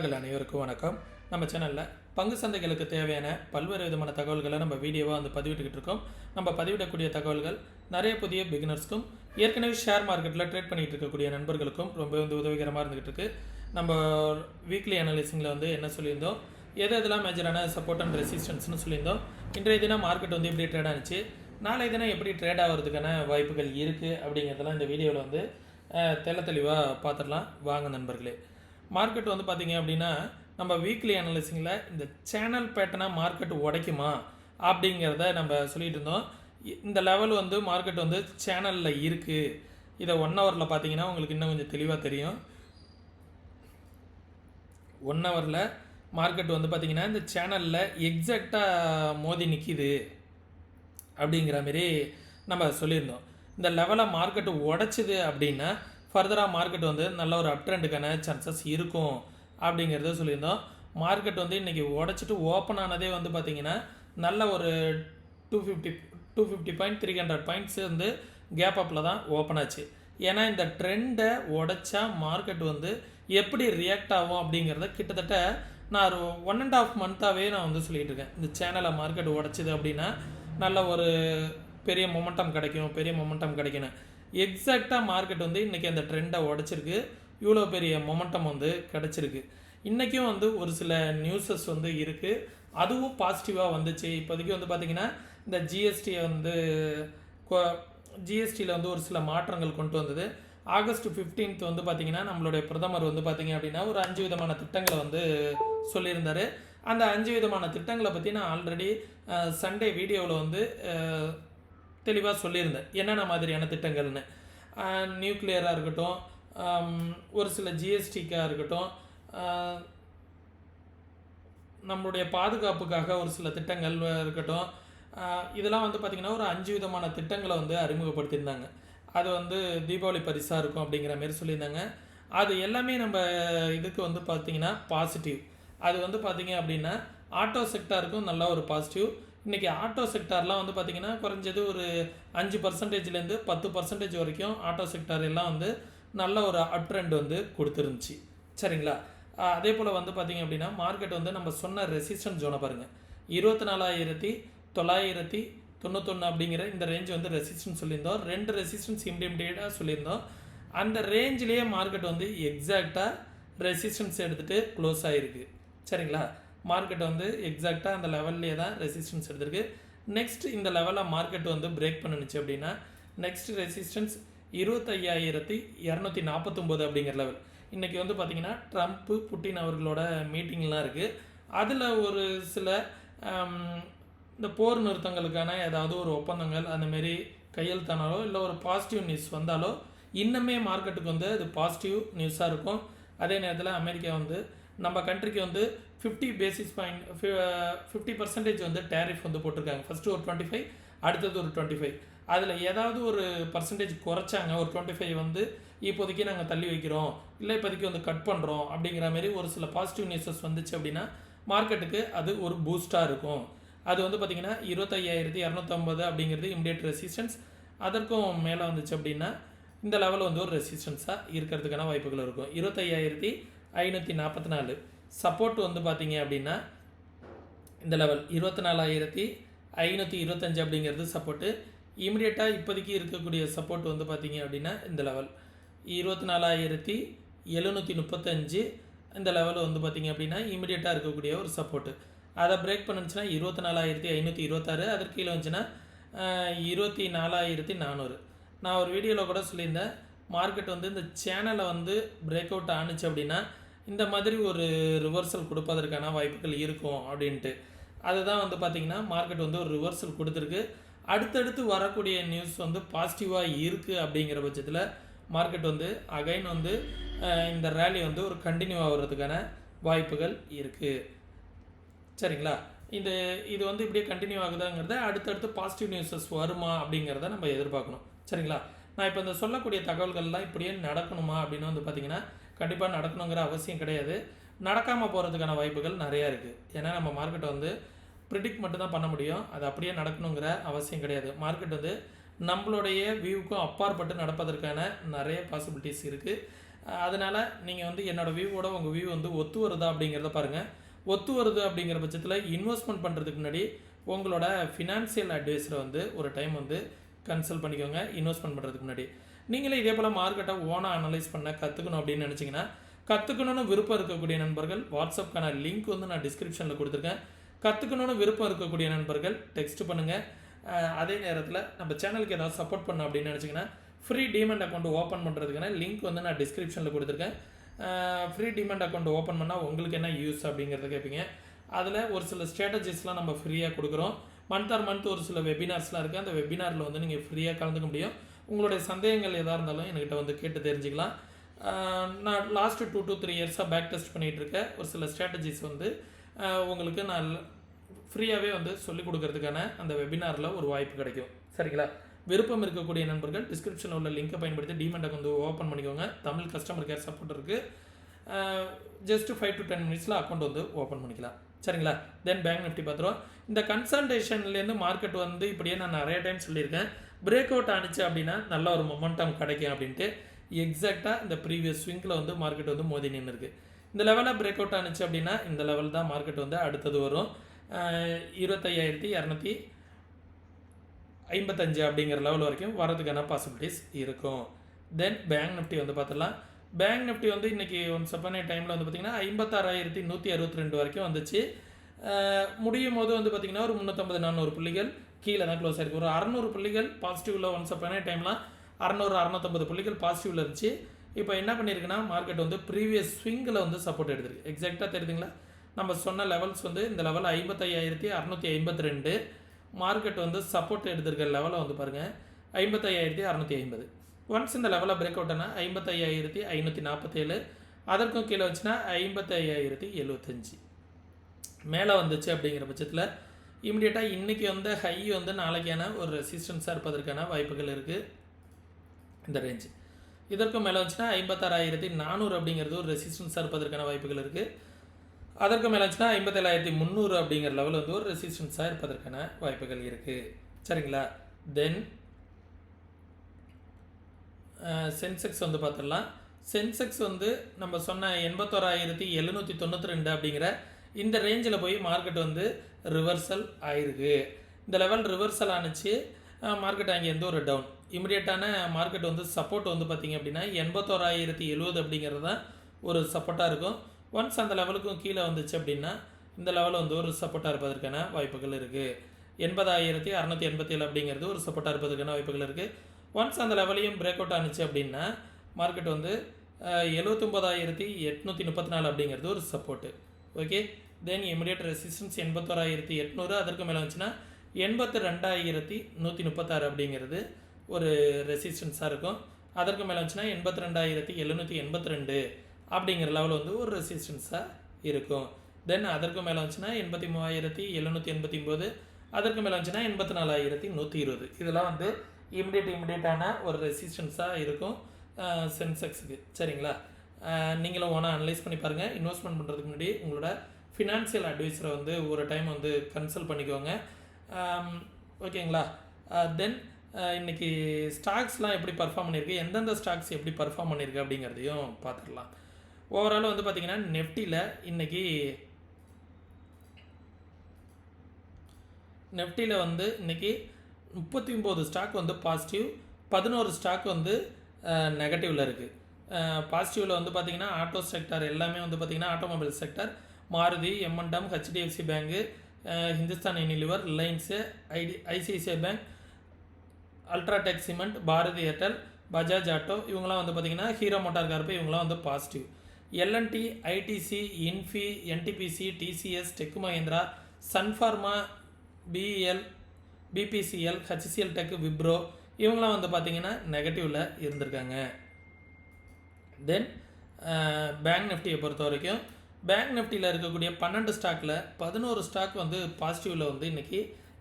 நண்பர்கள் அனைவருக்கும் வணக்கம். நம்ம சேனலில் பங்கு சந்தைகளுக்கு தேவையான பல்வேறு விதமான தகவல்களை நம்ம வீடியோவாக வந்து பதிவிட்டுக்கிட்டு இருக்கோம். நம்ம பதிவிடக்கூடிய தகவல்கள் நிறைய புதிய பிகினர்ஸ்க்கும் ஏற்கனவே ஷேர் மார்க்கெட்டில் ட்ரேட் பண்ணிட்டு இருக்கக்கூடிய நண்பர்களுக்கும் ரொம்ப வந்து உதவிகரமாக இருந்துகிட்டு இருக்கு. நம்ம வீக்லி அனலிசிங்கில் வந்து என்ன சொல்லியிருந்தோம்? எது எதெல்லாம் மேஜரான சப்போர்ட் அண்ட் ரெசிஸ்டன்ஸ்னு சொல்லியிருந்தோம். இன்றைய தினம் மார்க்கெட் வந்து எப்படி ட்ரேட் ஆனிச்சு? நாளைய தினம் எப்படி ட்ரேட் ஆகிறதுக்கான வாய்ப்புகள் இருக்குது அப்படிங்கிறதெல்லாம் இந்த வீடியோவில் வந்து தெள்ள தெளிவாக பார்த்துடலாம். வாங்க நண்பர்களே. மார்க்கெட் வந்து பார்த்தீங்க அப்படின்னா நம்ம வீக்லி அனலிசிங்கில் இந்த சேனல் பேட்டனாக மார்க்கெட் உடைக்குமா? அப்படிங்கிறத நம்ம சொல்லிகிட்டு இருந்தோம். இந்த லெவல் வந்து மார்க்கெட் வந்து சேனலில் இருக்குது இதை ஒன் ஹவரில் பார்த்தீங்கன்னா உங்களுக்கு இன்னும் கொஞ்சம் தெளிவாக தெரியும். ஒன் ஹவரில் மார்க்கெட் வந்து பார்த்திங்கன்னா இந்த சேனலில் எக்ஸாக்டாக மோதி நிற்கிது அப்படிங்கிற மாரி நம்ம சொல்லியிருந்தோம். இந்த லெவலை மார்க்கெட்டு உடைச்சிது அப்படின்னா ஃபர்தராக மார்க்கெட் வந்து நல்ல ஒரு அப் ட்ரெண்டுக்கான சான்சஸ் இருக்கும் அப்படிங்கிறத சொல்லியிருந்தோம். மார்க்கெட் வந்து இன்றைக்கி உடைச்சிட்டு ஓப்பன் ஆனதே வந்து பார்த்திங்கன்னா நல்ல ஒரு two fifty two fifty point three hundred points வந்து கேப் அப்பில் தான் ஓப்பன் ஆச்சு. ஏன்னா இந்த ட்ரெண்டை உடைச்சா மார்க்கெட் வந்து எப்படி ரியாக்ட் ஆகும் அப்படிங்கிறத கிட்டத்தட்ட நான் ஒரு ஒன் அண்ட் ஆஃப் மந்த்தாகவே நான் வந்து சொல்லிகிட்டு இருக்கேன். இந்த சேனலை மார்க்கெட் உடச்சிது அப்படின்னா நல்ல ஒரு பெரிய மொமெண்டம் கிடைக்கும் பெரிய மொமெண்டம் கிடைக்கணும் எக்ஸாக்டாக மார்க்கெட் வந்து இன்றைக்கி அந்த ட்ரெண்டை உடச்சிருக்கு. இவ்வளோ பெரிய மொமெண்டம் வந்து கிடச்சிருக்கு. இன்றைக்கும் வந்து ஒரு சில நியூஸஸ் வந்து இருக்குது அதுவும் பாசிட்டிவாக வந்துச்சு. இப்போதைக்கு வந்து பார்த்திங்கன்னா இந்த ஜிஎஸ்டியை வந்து ஜிஎஸ்டியில் வந்து ஒரு சில மாற்றங்கள் கொண்டு வந்தது. ஆகஸ்ட் 15th வந்து பார்த்திங்கன்னா நம்மளுடைய பிரதமர் வந்து பார்த்திங்க அப்படின்னா ஒரு அஞ்சு விதமான திட்டங்களை வந்து சொல்லியிருந்தார். அந்த அஞ்சு விதமான திட்டங்களை பற்றி நான் ஆல்ரெடி சண்டே வீடியோவில் வந்து தெளிவாக சொல்லியிருந்தேன். என்னென்ன மாதிரியான திட்டங்கள்னு. நியூக்ளியராக இருக்கட்டும் ஒரு சில ஜிஎஸ்டிக்காக இருக்கட்டும் நம்மளுடைய பாதுகாப்புக்காக ஒரு சில திட்டங்கள் இருக்கட்டும் இதெல்லாம் வந்து பார்த்திங்கன்னா ஒரு அஞ்சு விதமான திட்டங்களை வந்து அறிமுகப்படுத்தியிருந்தாங்க. அது வந்து தீபாவளி பரிசாக இருக்கும் அப்படிங்கிற மாரி சொல்லியிருந்தாங்க. அது எல்லாமே நம்ம இதுக்கு வந்து பார்த்திங்கன்னா பாசிட்டிவ் அது வந்து பார்த்திங்க அப்படின்னா ஆட்டோ செக்டாருக்கும் நல்ல ஒரு பாசிட்டிவ் இன்றைக்கி ஆட்டோ செக்டார்லாம் வந்து பார்த்திங்கன்னா குறைஞ்சது ஒரு அஞ்சு பர்சன்டேஜ்லேருந்து பத்து பர்சன்டேஜ் வரைக்கும் ஆட்டோ செக்டார் எல்லாம் வந்து நல்ல ஒரு அப் ட்ரெண்ட் வந்து கொடுத்துருந்துச்சு. சரிங்களா? அதே போல் வந்து பார்த்திங்க அப்படின்னா மார்க்கெட் வந்து நம்ம சொன்ன ரெசிஸ்டன்ஸ் ஜோனை பாருங்கள் இருபத்தி நாலாயிரத்தி தொள்ளாயிரத்தி தொண்ணூத்தொன்று அப்படிங்கிற இந்த ரேஞ்ச் வந்து ரெசிஸ்டன்ஸ் சொல்லியிருந்தோம். ரெண்டு ரெசிஸ்டன்ஸ் இம்டிமிடியேட்டாக சொல்லியிருந்தோம். அந்த ரேஞ்சிலேயே மார்க்கெட் வந்து எக்ஸாக்டாக ரெசிஸ்டன்ஸ் எடுத்துகிட்டு க்ளோஸ் ஆகிருக்கு சரிங்களா? மார்க்கெட் வந்து எக்ஸாக்டாக அந்த லெவல்லே தான் ரெசிஸ்டன்ஸ் எடுத்திருக்கு. நெக்ஸ்ட் இந்த லெவலில் மார்க்கெட் வந்து பிரேக் பண்ணுச்சு அப்படின்னா நெக்ஸ்ட் ரெசிஸ்டன்ஸ் இருபத்தையாயிரத்தி இரநூத்தி நாற்பத்தொம்போது அப்படிங்கிற லெவல் இன்றைக்கி வந்து பார்த்திங்கன்னா ட்ரம்ப்பு புட்டின் அவர்களோட மீட்டிங்லாம் இருக்குது அதில் ஒரு சில இந்த போர் நிறுத்தங்களுக்கான ஏதாவது ஒரு ஒப்பந்தங்கள் அந்தமாரி கையெழுத்தானாலோ இல்லை ஒரு பாசிட்டிவ் நியூஸ் வந்தாலோ இன்னுமே மார்க்கெட்டுக்கு வந்து அது பாசிட்டிவ் நியூஸாக இருக்கும். அதே நேரத்தில் அமெரிக்கா வந்து நம்ம கண்ட்ரிக்கு வந்து fifty basis point fifty percentage வந்து டேரிஃப் வந்து போட்டிருக்காங்க. ஃபஸ்ட்டு ஒரு டுவெண்ட்டி ஃபைவ் அடுத்தது ஒரு டுவெண்ட்டி ஃபைவ் அதில் ஏதாவது ஒரு பர்சன்டேஜ் குறைச்சாங்க ஒரு டுவெண்ட்டி ஃபைவ் வந்து இப்போதைக்கு நாங்கள் தள்ளி வைக்கிறோம் இல்லை இப்போதைக்கு வந்து கட் பண்ணுறோம் அப்படிங்கிற மாதிரி ஒரு சில பாசிட்டிவ் நியூஸஸ் வந்துச்சு அப்படின்னா மார்க்கெட்டுக்கு அது ஒரு பூஸ்டாக இருக்கும். அது வந்து பார்த்திங்கன்னா இருபத்தையாயிரத்தி இரநூத்தம்பது அப்படிங்கிறது இமிடியேட் ரெசிஸ்டன்ஸ் அதற்கும் மேலே வந்துச்சு அப்படின்னா இந்த லெவல் வந்து ஒரு ரெசிஸ்டன்ஸாக இருக்கிறதுக்கான வாய்ப்புகள் இருக்கும். இருபத்தையாயிரத்தி ஐநூற்றி நாற்பத்தி நாலு. சப்போர்ட் வந்து பார்த்தீங்க அப்படின்னா இந்த லெவல் இருபத்தி நாலாயிரத்தி ஐநூற்றி இருபத்தஞ்சு அப்படிங்கிறது சப்போர்ட்டு இமிடியேட்டாக இப்போதைக்கு இருக்கக்கூடிய சப்போர்ட் வந்து பார்த்தீங்க அப்படின்னா இந்த லெவல் இருபத்தி நாலாயிரத்தி எழுநூற்றி முப்பத்தஞ்சு. இந்த லெவல் வந்து பார்த்தீங்க அப்படின்னா இமிடியேட்டாக இருக்கக்கூடிய ஒரு சப்போர்ட்டு அதை பிரேக் பண்ணுச்சுன்னா இருபத்தி நாலாயிரத்தி ஐநூற்றி இருபத்தாறு. அதற்கு கீழே வந்துச்சுன்னா இருபத்தி நாலாயிரத்தி நானூறு. நான் ஒரு வீடியோவில் கூட சொல்லியிருந்தேன் மார்க்கெட் வந்து இந்த சேனலை வந்து பிரேக் அவுட் ஆணுச்சு அப்படின்னா இந்த மாதிரி ஒரு ரிவர்சல் கொடுப்பதற்கான வாய்ப்புகள் இருக்கும் அப்படின்ட்டு. அதுதான் வந்து பார்த்திங்கன்னா மார்க்கெட் வந்து ஒரு ரிவர்சல் கொடுத்துருக்கு. அடுத்தடுத்து வரக்கூடிய நியூஸ் வந்து பாசிட்டிவாக இருக்குது அப்படிங்கிற பட்சத்தில் மார்க்கெட் வந்து அகைன் வந்து இந்த ரேலி வந்து ஒரு கண்டினியூ ஆகிறதுக்கான வாய்ப்புகள் இருக்குது சரிங்களா? இந்த இது வந்து இப்படியே கண்டினியூ ஆகுதாங்கிறத அடுத்தடுத்து பாசிட்டிவ் நியூஸஸ் வருமா அப்படிங்கிறத நம்ம எதிர்பார்க்கணும். சரிங்களா? நான் இப்போ இந்த சொல்லக்கூடிய தகவல்கள்லாம் இப்படியே நடக்கணுமா அப்படின்னு வந்து பார்த்தீங்கன்னா கண்டிப்பாக நடக்கணுங்கிற அவசியம் கிடையாது. நடக்காமல் போகிறதுக்கான வாய்ப்புகள் நிறையா இருக்குது ஏன்னா நம்ம மார்க்கெட்டை வந்து ப்ரிடிக்ட் மட்டும்தான் பண்ண முடியும். அது அப்படியே நடக்கணுங்கிற அவசியம் கிடையாது. மார்க்கெட் வந்து நம்மளுடைய வியூக்கும் அப்பாற்பட்டு நடப்பதற்கான நிறைய பாசிபிலிட்டிஸ் இருக்குது அதனால் நீங்கள் வந்து என்னோடய வியூவோட உங்கள் வியூ வந்து ஒத்து வருதா அப்படிங்கிறத பாருங்கள் ஒத்து வருது அப்படிங்கிற பட்சத்தில் இன்வெஸ்ட்மெண்ட் பண்ணுறதுக்கு முன்னாடி உங்களோட ஃபினான்சியல் அட்வைஸரை வந்து ஒரு டைம் வந்து கன்சல்ட் பண்ணிக்கோங்க இன்வெஸ்ட்மெண்ட் பண்ணுறதுக்கு முன்னாடி. நீங்களே இதே போல் மார்க்கெட்டை ஓனாக அனலைஸ் பண்ண கற்றுக்கணும் அப்படின்னு நினச்சிங்கன்னா கற்றுக்கணும்னு விருப்பம் இருக்கக்கூடிய நண்பர்கள் வாட்ஸ்அப்க்கான லிங்க் வந்து நான் டிஸ்கிரிப்ஷனில் கொடுத்துருக்கேன். கற்றுக்கணும்னு விருப்பம் இருக்கக்கூடிய நண்பர்கள் டெக்ஸ்ட் பண்ணுங்கள் அதே நேரத்தில் நம்ம சேனலுக்கு ஏதாவது சப்போர்ட் பண்ண அப்படின்னு நினச்சிங்கன்னா ஃப்ரீ டிமெண்ட் அக்கௌண்ட் ஓப்பன் பண்ணுறதுக்கான லிங்க் வந்து நான் டிஸ்கிரிப்ஷனில் கொடுத்துருக்கேன். ஃப்ரீ டிமெண்ட் அக்கௌண்ட் ஓப்பன் பண்ணால் உங்களுக்கு என்ன யூஸ் அப்படிங்கிறத கேட்பீங்க அதில் ஒரு சில ஸ்ட்ராட்டஜிஸ்லாம் நம்ம ஃப்ரீயாக கொடுக்குறோம். மந்த் ஆர் மந்த் ஒரு சில வெபினார்ஸ்லாம் இருக்குது அந்த வெபினாரில் வந்து நீங்கள் ஃப்ரீயாக கலந்துக்க முடியும். உங்களுடைய சந்தேகங்கள் எதாக இருந்தாலும் என்கிட்ட வந்து கேட்டு தெரிஞ்சுக்கலாம். நான் லாஸ்ட்டு டூ டூ த்ரீ இயர்ஸாக பேக் டெஸ்ட் பண்ணிகிட்டு இருக்கேன். ஒரு சில ஸ்ட்ராட்டஜிஸ் வந்து உங்களுக்கு நான் ஃப்ரீயாகவே வந்து சொல்லிக் கொடுக்கறதுக்கான அந்த வெபினாரில் ஒரு வாய்ப்பு கிடைக்கும். சரிங்களா? விருப்பம் இருக்கக்கூடிய நண்பர்கள் டிஸ்கிரிப்ஷனில் உள்ள லிங்கை பயன்படுத்தி டிமெண்ட் வந்து ஓப்பன் பண்ணிக்கோங்க. தமிழ் கஸ்டமர் கேர் சப்போர்ட் இருக்குது ஜஸ்ட் ஃபைவ் டு டென் மினிட்ஸில் அக்கௌண்ட் வந்து ஓப்பன் பண்ணிக்கலாம். சரிங்களா? தென் பேங்க் நிஃப்டி பார்த்துருவோம். இந்த கன்சன்ட்ரேஷன்லேருந்து மார்க்கெட் வந்து இப்படியே நான் நிறைய டைம் சொல்லியிருக்கேன். பிரேக் அவுட் ஆனிச்சு அப்படின்னா நல்ல ஒரு மொமெண்டம் கிடைக்கும் அப்படின்ட்டு எக்ஸாக்டாக இந்த ப்ரீவியஸ் ஸ்விங்கில் வந்து மார்க்கெட் வந்து மோதி நின்று இருக்குது இந்த லெவலில் பிரேக் அவுட் ஆனிச்சு அப்படின்னா இந்த லெவல் தான் மார்க்கெட் வந்து அடுத்தது வரும். இருபத்தையாயிரத்தி இரநூத்தி ஐம்பத்தஞ்சு அப்படிங்கிற லெவல் வரைக்கும் வரதுக்கான பாசிபிலிட்டிஸ் இருக்கும். தென் பேங்க் நிஃப்டி வந்து பார்த்துடலாம். பேங்க் நிஃப்டி வந்து இன்றைக்கி ஒன் செப்பனே டைமில் வந்து பார்த்திங்கன்னா ஐம்பத்தாறாயிரத்தி நூற்றி அறுபத்தி ரெண்டு வரைக்கும் வந்துச்சு. முடியும் போது வந்து பார்த்திங்கன்னா ஒரு முந்நூற்றம்பது நானூறு புள்ளிகள் கீழே தான் க்ளோஸ் ஆயிருக்கு. ஒரு அறநூறு புள்ளிகள் பாசிட்டிவில் ஒன் செப்பனே டைமில் அறநூறு அறநூற்றம்பது புள்ளிகள் பாசிட்டிவில் இருந்துச்சு. இப்போ என்ன பண்ணியிருக்குன்னா மார்க்கெட் வந்து ப்ரீவியஸ் ஸ்விங்கில் வந்து சப்போர்ட் எடுத்திருக்கு. எக்ஸாக்டாக தெரியுதுங்களா? நம்ம சொன்ன லெவல்ஸ் வந்து இந்த லெவல் ஐம்பத்தையாயிரத்தி அறநூற்றி ஐம்பத்தி ரெண்டு. மார்க்கெட் வந்து சப்போர்ட் எடுத்திருக்க லெவலை வந்து பாருங்கள் ஐம்பத்தையாயிரத்தி அறநூற்றி ஐம்பது. ஒன்ஸ் இந்த லெவலில் பிரேக் அவுட் ஆனால் ஐம்பத்தையாயிரத்தி ஐநூற்றி நாற்பத்தேழு அதற்கும் கீழே வச்சுன்னா ஐம்பத்தையாயிரத்தி எழுபத்தஞ்சி மேலே வந்துச்சு அப்படிங்கிற பட்சத்தில் இமிடியேட்டாக இன்றைக்கி வந்து ஹை வந்து நாளைக்கான ஒரு ரெசிஸ்டன்ஸாக இருப்பதற்கான வாய்ப்புகள் இருக்குது இந்த ரேஞ்சு இதற்கும் மேலே வந்துச்சுன்னா ஐம்பத்தாறாயிரத்தி நானூறு அப்படிங்கிறது ஒரு ரெசிஸ்டன்ஸாக இருப்பதற்கான வாய்ப்புகள் இருக்குது அதற்கு மேலே வந்துச்சுன்னா ஐம்பத்தேழாயிரத்தி முந்நூறு அப்படிங்கிற லெவல் வந்து ஒரு ரெசிஸ்டன்ஸாக இருப்பதற்கான வாய்ப்புகள் இருக்குது சரிங்களா? தென் சென்செக்ஸ் வந்து பார்த்துடலாம் சென்செக்ஸ் வந்து நம்ம சொன்ன எண்பத்தோராயிரத்தி எழுநூற்றி தொண்ணூற்றி ரெண்டு அப்படிங்கிற இந்த ரேஞ்சில் போய் மார்க்கெட் வந்து ரிவர்சல் ஆயிருக்கு. இந்த லெவல் ரிவர்சல் ஆணுச்சு மார்க்கெட் அங்கே எந்த ஒரு டவுன் இமிடியேட்டான மார்க்கெட் வந்து சப்போர்ட் வந்து பார்த்திங்க அப்படின்னா எண்பத்தோராயிரத்தி எழுபது அப்படிங்கிறது தான் ஒரு சப்போர்ட்டாக இருக்கும். ஒன்ஸ் அந்த லெவலுக்கும் கீழே வந்துச்சு அப்படின்னா இந்த லெவலில் வந்து ஒரு சப்போர்ட்டாக இருப்பதற்கான வாய்ப்புகள் இருக்குது எண்பதாயிரத்தி அறநூற்றி எண்பத்தேழு அப்படிங்கிறது ஒரு சப்போர்ட்டாக இருப்பதற்கான வாய்ப்புகள் இருக்குது ஒன்ஸ் அந்த லெவலையும் பிரேக் அவுட் ஆனிச்சு அப்படின்னா மார்க்கெட் வந்து எழுபத்தொம்போதாயிரத்தி எட்நூற்றி முப்பத்தி நாலு அப்படிங்கிறது ஒரு support okay then immediate resistance எண்பத்தோராயிரத்தி எட்நூறு அதற்கு மேலே வந்துச்சுன்னா எண்பத்து ரெண்டாயிரத்தி நூற்றி முப்பத்தாறு அப்படிங்கிறது ஒரு ரெசிஸ்டன்ஸாக இருக்கும். அதற்கு மேலே வந்துச்சுன்னா எண்பத்தி ரெண்டாயிரத்தி எழுநூற்றி எண்பத்தி ரெண்டு அப்படிங்கிற லெவல் வந்து ஒரு ரெசிஸ்டன்ஸாக இருக்கும். தென் அதற்கு மேலே வந்துச்சுன்னா எண்பத்தி மூவாயிரத்தி எழுநூற்றி எண்பத்தி ஒம்பது அதற்கு மேலே வந்துச்சுன்னா எண்பத்தி நாலாயிரத்தி நூற்றி இருபது. இதெல்லாம் வந்து இமிடியேட் இமிடியேட்டான ஒரு ரெசிஸ்டன்ஸாக இருக்கும் சென்செக்ஸுக்கு சரிங்களா? நீங்களும் ஓனாக அனலைஸ் பண்ணி பாருங்கள் இன்வெஸ்ட்மெண்ட் பண்ணுறதுக்கு முன்னாடி உங்களோட ஃபினான்ஷியல் அட்வைஸரை வந்து ஒரு டைம் வந்து கன்சல்ட் பண்ணிக்கோங்க. ஓகேங்களா? தென் இன்னைக்கு ஸ்டாக்ஸ்லாம் எப்படி பர்ஃபார்ம் பண்ணியிருக்கு எந்தெந்த ஸ்டாக்ஸ் எப்படி பர்ஃபார்ம் பண்ணியிருக்கு அப்படிங்கிறதையும் பார்த்துடலாம் ஓவரால் வந்து பார்த்திங்கன்னா நெஃப்டியில் இன்னைக்கு நெஃப்டியில் வந்து இன்றைக்கி முப்பத்தி ஒம்பது ஸ்டாக் வந்து பாசிட்டிவ் பதினோரு ஸ்டாக் வந்து நெகட்டிவில் இருக்குது பாசிட்டிவில் வந்து பார்த்திங்கன்னா ஆட்டோ செக்டார் எல்லாமே வந்து பார்த்திங்கன்னா automobile sector Maruti M and M HDFC bank Hindustan Unilever Reliance IT ICICI bank UltraTech cement Bharti Airtel Bajaj Auto இவங்களாம் வந்து பார்த்திங்கன்னா ஹீரோ மோட்டார் கார்ப்பு இவங்களாம் வந்து positive L and T ITC Infy NTPC TCS Tech Mahindra Sun Pharma BEL BPCL HCL Tech Wipro இவங்களாம் வந்து பார்த்திங்கன்னா நெகட்டிவில் இருந்திருக்காங்க. தென் bank நிஃப்டியை பொறுத்த வரைக்கும் பேங்க் நிஃப்டியில் இருக்கக்கூடிய பன்னெண்டு ஸ்டாக்கில் பதினோரு ஸ்டாக் வந்து பாசிட்டிவில் வந்து இன்றைக்கி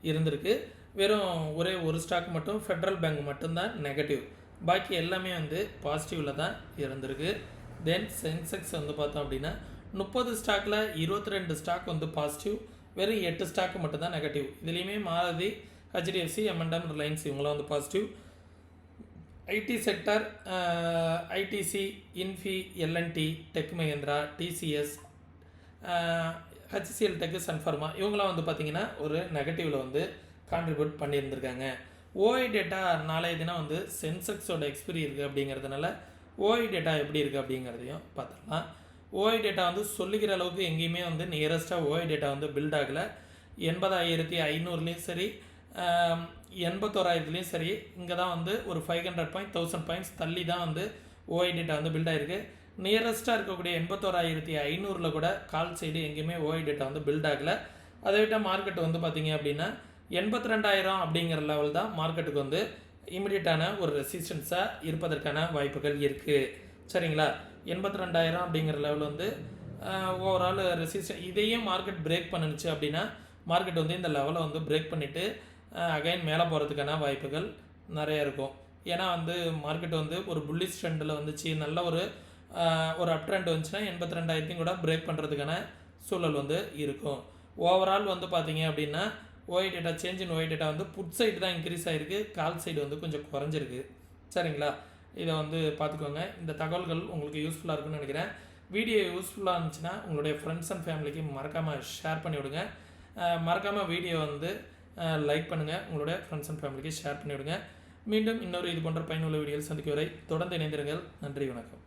இருந்திருக்கு. வெறும் ஒரே ஒரு ஸ்டாக் மட்டும் ஃபெட்ரல் பேங்க் மட்டும்தான் நெகட்டிவ் பாக்கி எல்லாமே வந்து பாசிட்டிவில் தான் இருந்திருக்கு. தென் சென்செக்ஸ் வந்து பார்த்தோம் அப்படின்னா முப்பது ஸ்டாக்கில் இருபத்தி ரெண்டு ஸ்டாக் வந்து பாசிட்டிவ் வெறும் எட்டு ஸ்டாக் மட்டும்தான் நெகட்டிவ் இதுலேயுமே மாறுதி. ஹெச்டிஎஃப்சி எம்என்டம் ரிலையன்ஸ் இவங்களாம் வந்து positive IT sector ITC Infy L and T Tech Mahindra TCS HCL Tech Sun Pharma இவங்களாம் வந்து பார்த்திங்கன்னா ஒரு நெகட்டிவில் வந்து கான்ட்ரிபியூட் பண்ணியிருந்திருக்காங்க. ஓஐ டேட்டா நாளைய தினம் வந்து சென்செக்ஸோட எக்ஸ்பிரி இருக்குது அப்படிங்கிறதுனால ஓஐ டேட்டா எப்படி இருக்குது அப்படிங்கிறதையும் பார்த்துடலாம் ஓஐ டேட்டா வந்து சொல்லிக்கிற அளவுக்கு எங்கேயுமே வந்து நியரஸ்ட்டாக ஓஐ டேட்டா வந்து பில்ட் ஆகலை. எண்பதாயிரத்தி ஐநூறுலேயும் சரி எண்பத்தோராயிரத்துலேயும் சரி இங்கே தான் வந்து ஒரு five hundred point thousand points தள்ளி தான் வந்து ஓஐ டேட்டா வந்து பில்ட் ஆயிருக்கு. நியரஸ்ட்டாக இருக்கக்கூடிய எண்பத்தோராயிரத்தி ஐநூறில் கூட கால் சைடு எங்கேயுமே ஓஐ டேட்டா வந்து பில்ட் ஆகலை. அதை விட்ட மார்க்கெட் வந்து பார்த்தீங்க அப்படின்னா எண்பத்தி ரெண்டாயிரம் அப்படிங்கிற லெவல் தான் மார்க்கெட்டுக்கு வந்து இமிடியட்டான ஒரு ரெசிஸ்டன்ஸாக இருப்பதற்கான வாய்ப்புகள் இருக்குது சரிங்களா? எண்பத்தி ரெண்டாயிரம் அப்படிங்கிற லெவல் வந்து ஓவரால் ரெசிஸ்டன் இதையும் மார்க்கெட் பிரேக் பண்ணுச்சு அப்படின்னா மார்க்கெட் வந்து இந்த லெவலை வந்து பிரேக் பண்ணிவிட்டு அகைன் மேலே போகிறதுக்கான வாய்ப்புகள் நிறைய இருக்கும். ஏன்னா வந்து மார்க்கெட் வந்து ஒரு புல்லிஷ் ட்ரெண்டில் வந்துச்சு. நல்ல ஒரு ஒரு அப் ட்ரெண்ட் வந்துச்சுன்னா எண்பத்தி ரெண்டாயிரத்தையும் கூட பிரேக் பண்ணுறதுக்கான சூழல் வந்து இருக்கும். ஓவரால் வந்து பார்த்தீங்க அப்படின்னா OI data change in OI data வந்து புட் சைடு தான் இன்க்ரீஸ் ஆகிருக்கு கால் சைடு வந்து கொஞ்சம் குறைஞ்சிருக்கு. சரிங்களா? இதை வந்து பார்த்துக்கோங்க இந்த தகவல்கள் உங்களுக்கு யூஸ்ஃபுல்லாக இருக்குன்னு நினைக்கிறேன். வீடியோ யூஸ்ஃபுல்லாக இருந்துச்சுன்னா உங்களுடைய ஃப்ரெண்ட்ஸ் அண்ட் ஃபேமிலிக்கு மறக்காமல் ஷேர் பண்ணி விடுங்க மறக்காமல் வீடியோ வந்து லைக் பண்ணுங்கள் உங்களோட ஃப்ரெண்ட்ஸ் அண்ட் ஃபேமிலிக்கு ஷேர் பண்ணிவிடுங்க. மீண்டும் இன்னொரு இது போன்ற பயனுள்ள வீடியோவில் சந்திக்கும் வரை தொடர்ந்து இணைந்திருங்கள். நன்றி வணக்கம்.